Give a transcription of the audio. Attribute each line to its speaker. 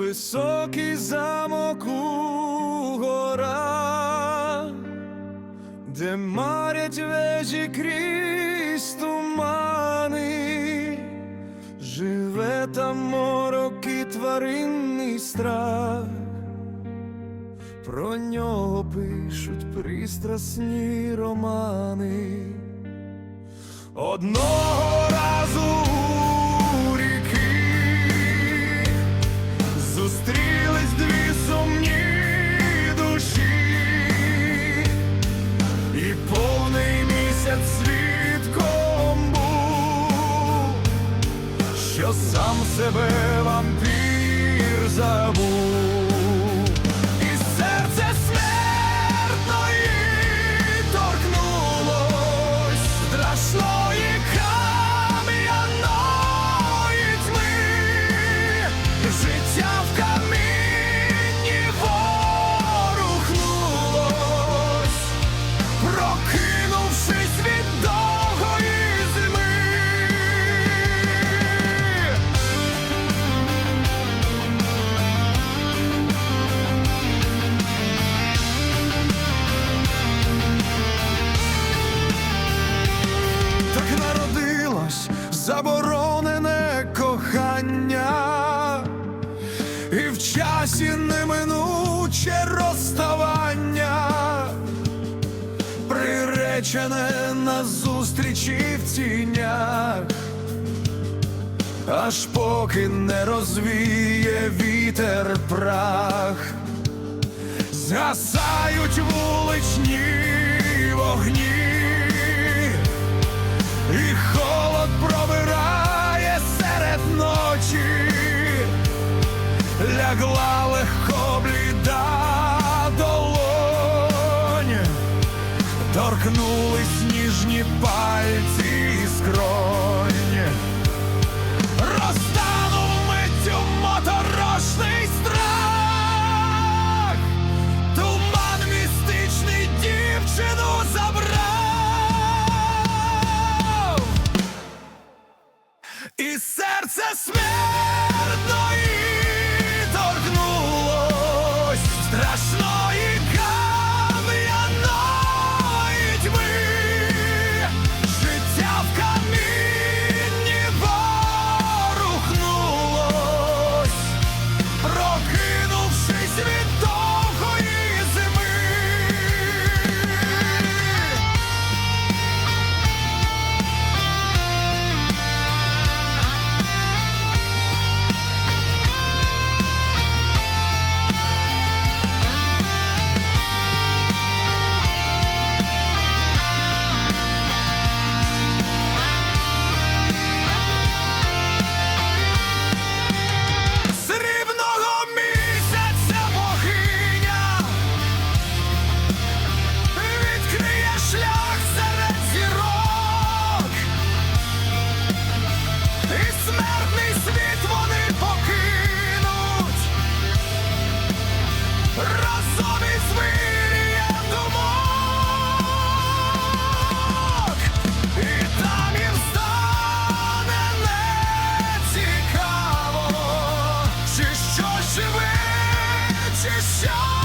Speaker 1: Високий замок у горах, де марять вежі крізь тумани, живе там морок і тваринний страх, про нього пишуть пристрасні романи. Одного сам себе вампір забув, і в часі неминуче розставання, приречене на зустрічі в тінях, аж поки не розвіє вітер прах. Згасають вуличні вогні, торкнулись ніжні пальці і чи що живе, чи що?